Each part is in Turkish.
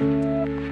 Música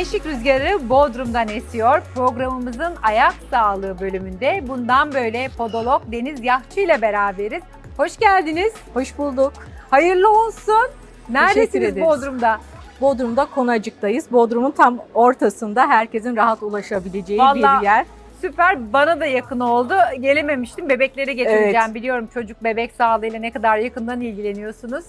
Gençlik Rüzgarı Bodrum'dan esiyor. Programımızın ayak sağlığı bölümünde bundan böyle podolog Deniz Yahçı ile beraberiz. Hoş geldiniz. Hoş bulduk. Hayırlı olsun. Neredesiniz ederiz. Bodrum'da? Bodrum'da Konacık'tayız. Bodrum'un tam ortasında herkesin rahat ulaşabileceği Vallahi bir yer. Süper. Bana da yakın oldu. Gelememiştim. Bebekleri getireceğim. Evet. Biliyorum çocuk bebek sağlığıyla ne kadar yakından ilgileniyorsunuz.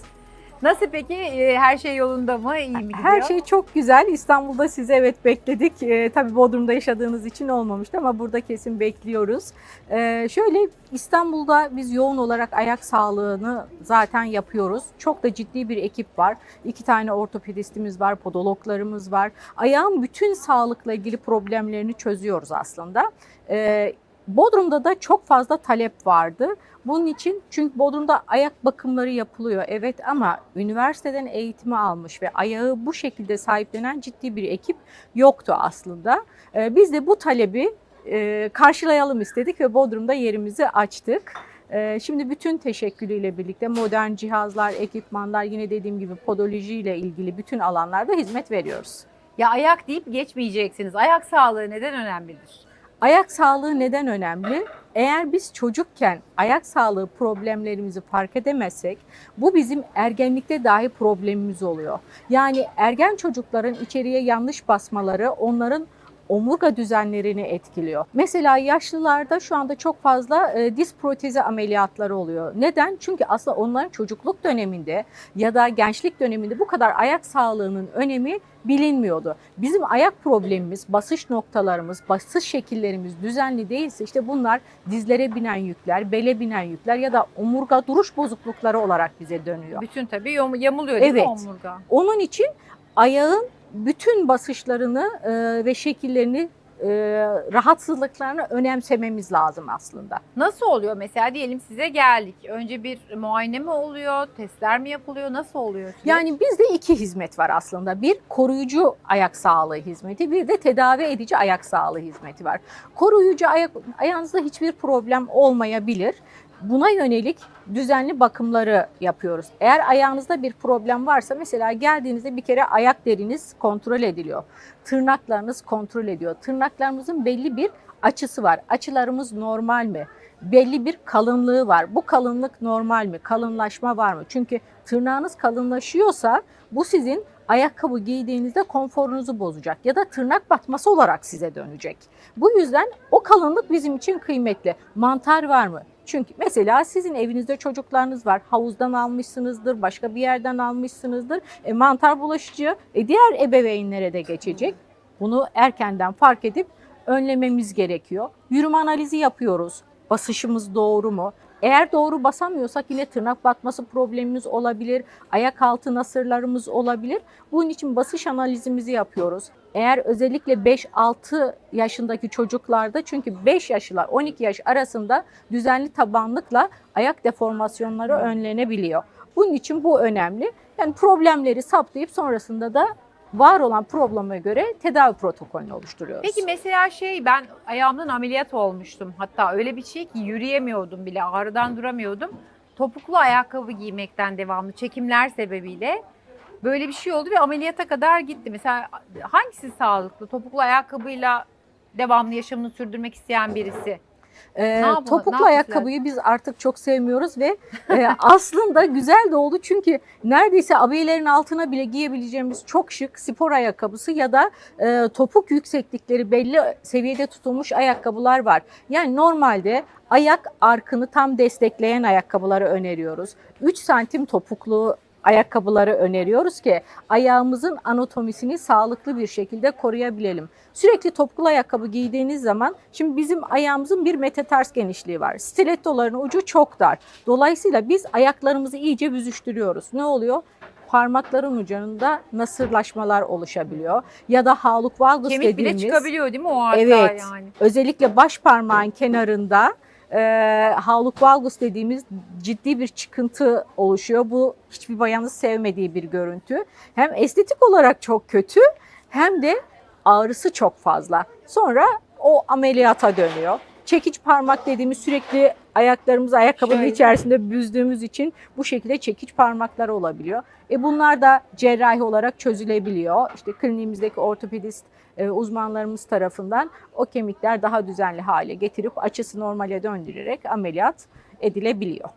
Nasıl peki? Ee, Her şey yolunda mı? İyi mi gidiyor? Her şey çok güzel. İstanbul'da sizi evet bekledik. Ee, tabii Bodrum'da yaşadığınız için olmamıştı ama burada kesin bekliyoruz. Ee, şöyle İstanbul'da biz yoğun olarak ayak sağlığını zaten yapıyoruz. Çok da ciddi bir ekip var. İki tane ortopedistimiz var, podologlarımız var. Ayağın bütün sağlıkla ilgili problemlerini çözüyoruz aslında. Ee, Bodrum'da da çok fazla talep vardı. Bunun için çünkü Bodrum'da ayak bakımları yapılıyor evet ama üniversiteden eğitimi almış ve ayağı bu şekilde sahiplenen ciddi bir ekip yoktu aslında. Ee, Biz de bu talebi e, karşılayalım istedik ve Bodrum'da yerimizi açtık. Ee, Şimdi bütün teşekkülüyle birlikte modern cihazlar, ekipmanlar yine dediğim gibi podoloji ile ilgili bütün alanlarda hizmet veriyoruz. Ya ayak deyip geçmeyeceksiniz. Ayak sağlığı neden önemlidir? Ayak sağlığı neden önemli? Eğer biz çocukken ayak sağlığı problemlerimizi fark edemezsek bu bizim ergenlikte dahi problemimiz oluyor. Yani ergen çocukların içeriye yanlış basmaları onların omurga düzenlerini etkiliyor. Mesela yaşlılarda şu anda çok fazla e, diz protezi ameliyatları oluyor. Neden? Çünkü aslında onların çocukluk döneminde ya da gençlik döneminde bu kadar ayak sağlığının önemi bilinmiyordu. Bizim ayak problemimiz, basış noktalarımız, basış şekillerimiz düzenli değilse işte bunlar dizlere binen yükler, bele binen yükler ya da omurga duruş bozuklukları olarak bize dönüyor. Bütün tabii yam- yamuluyor değil mi Evet. omurga? Onun için ayağın bütün basışlarını e, ve şekillerini e, rahatsızlıklarını önemsememiz lazım aslında. Nasıl oluyor mesela diyelim size geldik. Önce bir muayene mi oluyor, testler mi yapılıyor, nasıl oluyor? süreç? Yani bizde iki hizmet var aslında. Bir koruyucu ayak sağlığı hizmeti, bir de tedavi edici ayak sağlığı hizmeti var. Koruyucu ayak ayağınızda hiçbir problem olmayabilir. Buna yönelik düzenli bakımları yapıyoruz. Eğer ayağınızda bir problem varsa mesela geldiğinizde bir kere ayak deriniz kontrol ediliyor. Tırnaklarınız kontrol ediyor. Tırnaklarımızın belli bir açısı var. Açılarımız normal mi? Belli bir kalınlığı var. Bu kalınlık normal mi? Kalınlaşma var mı? Çünkü tırnağınız kalınlaşıyorsa bu sizin ayakkabı giydiğinizde konforunuzu bozacak ya da tırnak batması olarak size dönecek. Bu yüzden o kalınlık bizim için kıymetli. Mantar var mı? Çünkü mesela sizin evinizde çocuklarınız var. Havuzdan almışsınızdır, başka bir yerden almışsınızdır. E, mantar bulaşıcı e, diğer ebeveynlere de geçecek. Bunu erkenden fark edip önlememiz gerekiyor. Yürüme analizi yapıyoruz. Basışımız doğru mu? Eğer doğru basamıyorsak yine tırnak batması problemimiz olabilir, ayak altı nasırlarımız olabilir. Bunun için basış analizimizi yapıyoruz. Eğer özellikle 5-6 yaşındaki çocuklarda çünkü 5 yaşla 12 yaş arasında düzenli tabanlıkla ayak deformasyonları önlenebiliyor. Bunun için bu önemli. Yani problemleri saptayıp sonrasında da var olan probleme göre tedavi protokolünü oluşturuyoruz. Peki mesela şey ben ayağımdan ameliyat olmuştum. Hatta öyle bir şey ki yürüyemiyordum bile ağrıdan duramıyordum. Topuklu ayakkabı giymekten devamlı çekimler sebebiyle böyle bir şey oldu ve ameliyata kadar gitti. Mesela hangisi sağlıklı? Topuklu ayakkabıyla devamlı yaşamını sürdürmek isteyen birisi. Yapalım- topuklu ne ayakkabıyı biz artık çok sevmiyoruz ve e, aslında güzel de oldu çünkü neredeyse abiyelerin altına bile giyebileceğimiz çok şık spor ayakkabısı ya da e, topuk yükseklikleri belli seviyede tutulmuş ayakkabılar var. Yani normalde ayak arkını tam destekleyen ayakkabıları öneriyoruz. 3 santim topuklu ayakkabıları öneriyoruz ki ayağımızın anatomisini sağlıklı bir şekilde koruyabilelim. Sürekli topuklu ayakkabı giydiğiniz zaman şimdi bizim ayağımızın bir metatars genişliği var. Stilettoların ucu çok dar. Dolayısıyla biz ayaklarımızı iyice büzüştürüyoruz. Ne oluyor? Parmakların ucunda nasırlaşmalar oluşabiliyor. Ya da haluk valgus Kemik bile dediğimiz çıkabiliyor değil mi o arada Evet. yani? özellikle baş parmağın kenarında e, haluk valgus dediğimiz ciddi bir çıkıntı oluşuyor. Bu hiçbir bayanın sevmediği bir görüntü. Hem estetik olarak çok kötü hem de ağrısı çok fazla. Sonra o ameliyata dönüyor. Çekiç parmak dediğimiz sürekli ayaklarımızı ayakkabının Şöyle. içerisinde büzdüğümüz için bu şekilde çekiç parmakları olabiliyor. E bunlar da cerrahi olarak çözülebiliyor. İşte kliniğimizdeki ortopedist e, uzmanlarımız tarafından o kemikler daha düzenli hale getirip açısı normale döndürerek ameliyat edilebiliyor.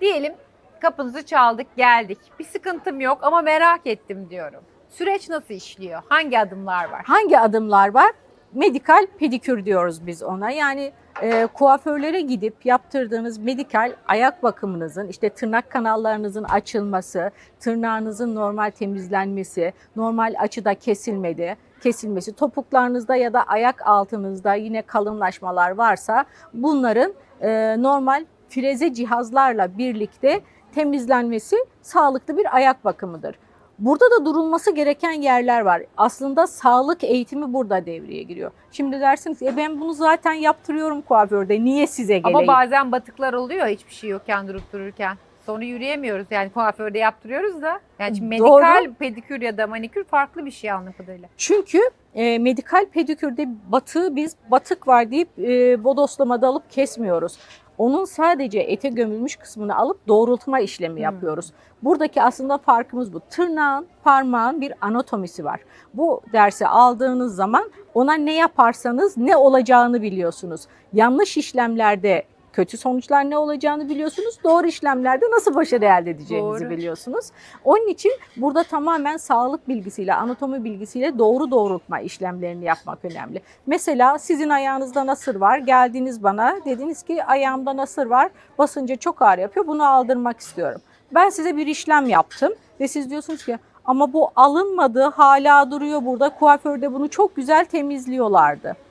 Diyelim kapınızı çaldık geldik. Bir sıkıntım yok ama merak ettim diyorum. Süreç nasıl işliyor? Hangi adımlar var? Hangi adımlar var? Medikal pedikür diyoruz biz ona. Yani e, kuaförlere gidip yaptırdığınız medikal ayak bakımınızın, işte tırnak kanallarınızın açılması, tırnağınızın normal temizlenmesi, normal açıda kesilmedi, kesilmesi, topuklarınızda ya da ayak altınızda yine kalınlaşmalar varsa bunların e, normal freze cihazlarla birlikte temizlenmesi sağlıklı bir ayak bakımıdır. Burada da durulması gereken yerler var. Aslında sağlık eğitimi burada devreye giriyor. Şimdi dersiniz e ben bunu zaten yaptırıyorum kuaförde. Niye size geleyim? Ama bazen batıklar oluyor hiçbir şey yokken durup dururken. Sonra yürüyemiyoruz yani kuaförde yaptırıyoruz da. Yani şimdi Doğru. medikal pedikür ya da manikür farklı bir şey anladığım kadarıyla. Çünkü e, medikal pedikürde batığı biz batık var deyip e, bodoslamada alıp kesmiyoruz. Onun sadece ete gömülmüş kısmını alıp doğrultma işlemi Hmm. yapıyoruz. Buradaki aslında farkımız bu. Tırnağın, parmağın bir anatomisi var. Bu dersi aldığınız zaman ona ne yaparsanız ne olacağını biliyorsunuz. Yanlış işlemlerde kötü sonuçlar ne olacağını biliyorsunuz. Doğru işlemlerde nasıl başarı elde edeceğinizi Doğru. biliyorsunuz. Onun için burada tamamen sağlık bilgisiyle, anatomi bilgisiyle doğru doğrultma işlemlerini yapmak önemli. Mesela sizin ayağınızda nasır var. Geldiniz bana dediniz ki ayağımda nasır var. Basınca çok ağrı yapıyor. Bunu aldırmak istiyorum. Ben size bir işlem yaptım ve siz diyorsunuz ki ama bu alınmadı hala duruyor burada. Kuaförde bunu çok güzel temizliyorlardı.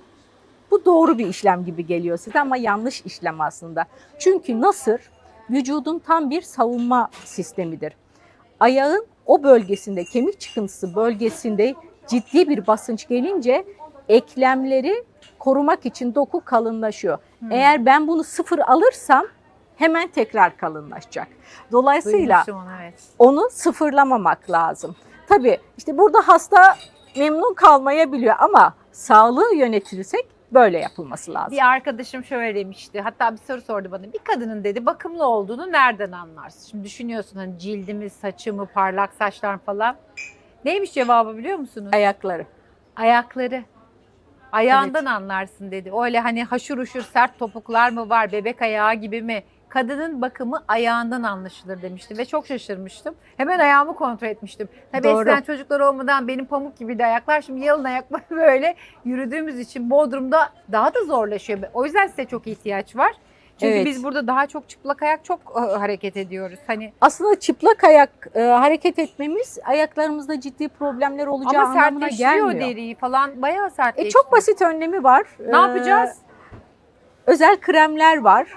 Bu doğru bir işlem gibi geliyor size ama yanlış işlem aslında. Çünkü nasır vücudun tam bir savunma sistemidir. Ayağın o bölgesinde, kemik çıkıntısı bölgesinde ciddi bir basınç gelince eklemleri korumak için doku kalınlaşıyor. Hmm. Eğer ben bunu sıfır alırsam hemen tekrar kalınlaşacak. Dolayısıyla onu evet. onu sıfırlamamak lazım. Tabii işte burada hasta memnun kalmayabiliyor ama sağlığı yönetirsek böyle yapılması lazım. Bir arkadaşım şöyle demişti. Hatta bir soru sordu bana. Bir kadının dedi bakımlı olduğunu nereden anlarsın? Şimdi düşünüyorsun hani cildimiz, saçımı, parlak saçlar falan. Neymiş cevabı biliyor musunuz? Ayakları. Ayakları. Ayağından anlarsın dedi. Öyle hani haşır uşur sert topuklar mı var, bebek ayağı gibi mi? Kadının bakımı ayağından anlaşılır demişti ve çok şaşırmıştım. Hemen ayağımı kontrol etmiştim. Tabii Doğru. eskiden çocuklar olmadan benim pamuk gibiydi ayaklar. Şimdi yalın ayaklar böyle yürüdüğümüz için Bodrum'da daha da zorlaşıyor. O yüzden size çok ihtiyaç var. Çünkü Evet. biz burada daha çok çıplak ayak çok e, hareket ediyoruz. Hani Aslında çıplak ayak e, hareket etmemiz ayaklarımızda ciddi problemler olacağı ama anlamına gelmiyor. deriyi falan bayağı E, sertleşiyor. çok basit önlemi var. Ne yapacağız? Özel kremler var.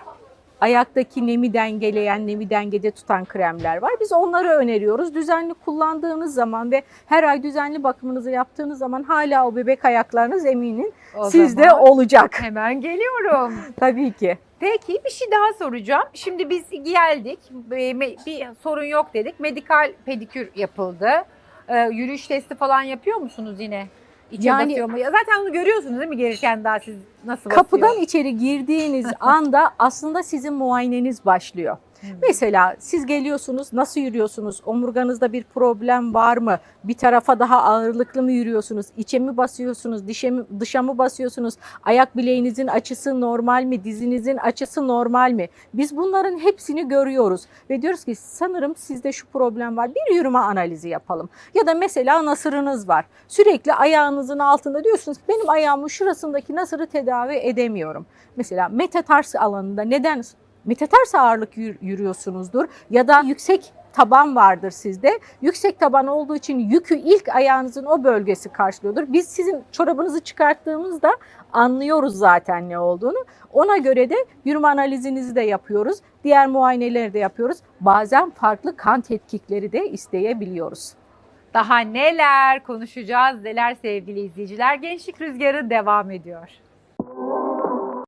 Ayaktaki nemi dengeleyen, nemi dengede tutan kremler var. Biz onları öneriyoruz. Düzenli kullandığınız zaman ve her ay düzenli bakımınızı yaptığınız zaman hala o bebek ayaklarınız eminin O sizde zaman olacak. Hemen geliyorum. Tabii ki. Peki bir şey daha soracağım. Şimdi biz geldik, bir sorun yok dedik. Medikal pedikür yapıldı. Ee, yürüyüş testi falan yapıyor musunuz yine? İçe Yani- basıyor mu? Zaten onu görüyorsunuz değil mi gelirken daha siz nasıl Kapıdan basıyor? içeri girdiğiniz anda aslında sizin muayeneniz başlıyor. Hmm. Mesela siz geliyorsunuz, nasıl yürüyorsunuz? Omurganızda bir problem var mı? Bir tarafa daha ağırlıklı mı yürüyorsunuz? İçe mi basıyorsunuz? Dişe mi, dışa mı basıyorsunuz? Ayak bileğinizin açısı normal mi? Dizinizin açısı normal mi? Biz bunların hepsini görüyoruz ve diyoruz ki sanırım sizde şu problem var. Bir yürüme analizi yapalım. Ya da mesela nasırınız var. Sürekli ayağınızın altında diyorsunuz ki benim ayağımın şurasındaki nasırı tedavi edemiyorum. Mesela metatars alanında neden metatars ağırlık yür- yürüyorsunuzdur ya da yüksek taban vardır sizde. Yüksek taban olduğu için yükü ilk ayağınızın o bölgesi karşılıyordur. Biz sizin çorabınızı çıkarttığımızda anlıyoruz zaten ne olduğunu. Ona göre de yürüme analizinizi de yapıyoruz. Diğer muayeneleri de yapıyoruz. Bazen farklı kan tetkikleri de isteyebiliyoruz. Daha neler konuşacağız, neler sevgili izleyiciler. Gençlik Rüzgarı devam ediyor.